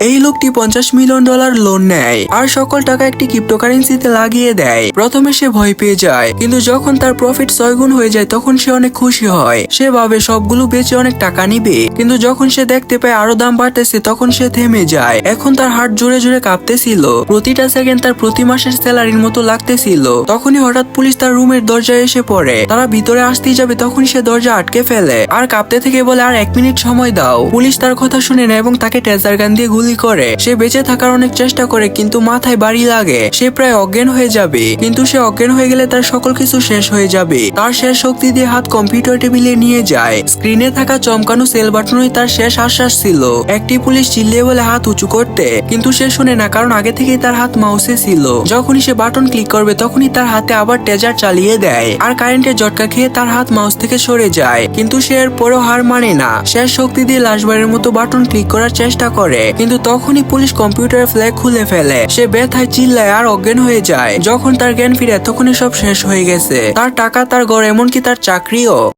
এই লোকটি পঞ্চাশ মিলিয়ন ডলার লোন নেয় আর সকল টাকা একটি ক্রিপ্টোকারেন্সিতে লাগিয়ে দেয়। প্রথমে সে ভয় পেয়ে যায়, কিন্তু যখন তার প্রফিট ছয় গুণ হয়ে যায়, তখন সে অনেক খুশি হয়। সে ভাবে সবগুলো বেচে অনেক টাকা নিবে, কিন্তু যখন সে দেখতে পায় আরও দাম বাড়তেছে, তখন সে থেমে যায়। এখন তার হার্ট জোরে জোরে কাঁপতেছিল। প্রতিটা সেকেন্ড তার প্রতি মাসের স্যালারির মতো লাগতেছিল। তখনই হঠাৎ পুলিশ তার রুমের দরজায় এসে পড়ে। তারা ভিতরে আসতেই যাবে, তখন সে দরজা আটকে ফেলে। আর কাঁপতে থেকে বলে, আর এক মিনিট সময় দাও। পুলিশ তার কথা শুনে নেয় এবং তাকে টেজার গান দিয়ে গুলি করে। সে বেঁচে থাকার অনেক চেষ্টা করে, কিন্তু মাথায় বাড়ি লাগে। সে প্রায় অজ্ঞান হয়ে যাবে, কিন্তু সে অজ্ঞান হয়ে গেলে তার সকল কিছু শেষ হয়ে যাবে। তার শেষ শক্তি দিয়ে হাত কম্পিউটার টেবিলে নিয়ে যায়। স্ক্রিনে থাকা চমকানো সেল বাটনই তার শেষ আশ্বাস ছিল। একটি পুলিশ চিল্লিয়ে বলে, হাত উঁচু করতে। কিন্তু সে শুনে না, কারণ আগে থেকেই তার হাত মাউসে ছিল। যখনই সে বাটন ক্লিক করবে, তখনই তার হাতে আবার টেজার চালিয়ে দেয়। আর কারেন্টের জটকা খেয়ে তার হাত মাউস থেকে সরে যায়। কিন্তু সে এর পরেও হার মানে না। শেষ শক্তি দিয়ে লাশবারের মতো বাটন ক্লিক করার চেষ্টা করে। কিন্তু তখনই পুলিশ কম্পিউটার ফ্ল্যাগ খুলে ফেলে। সে ব্যথায় চিল্লায় আর অজ্ঞান হয়ে যায়। যখন তার জ্ঞান ফিরে তখনই সব শেষ হয়ে গেছে। তার টাকা, তার ঘর, এমনকি তার চাকরিও।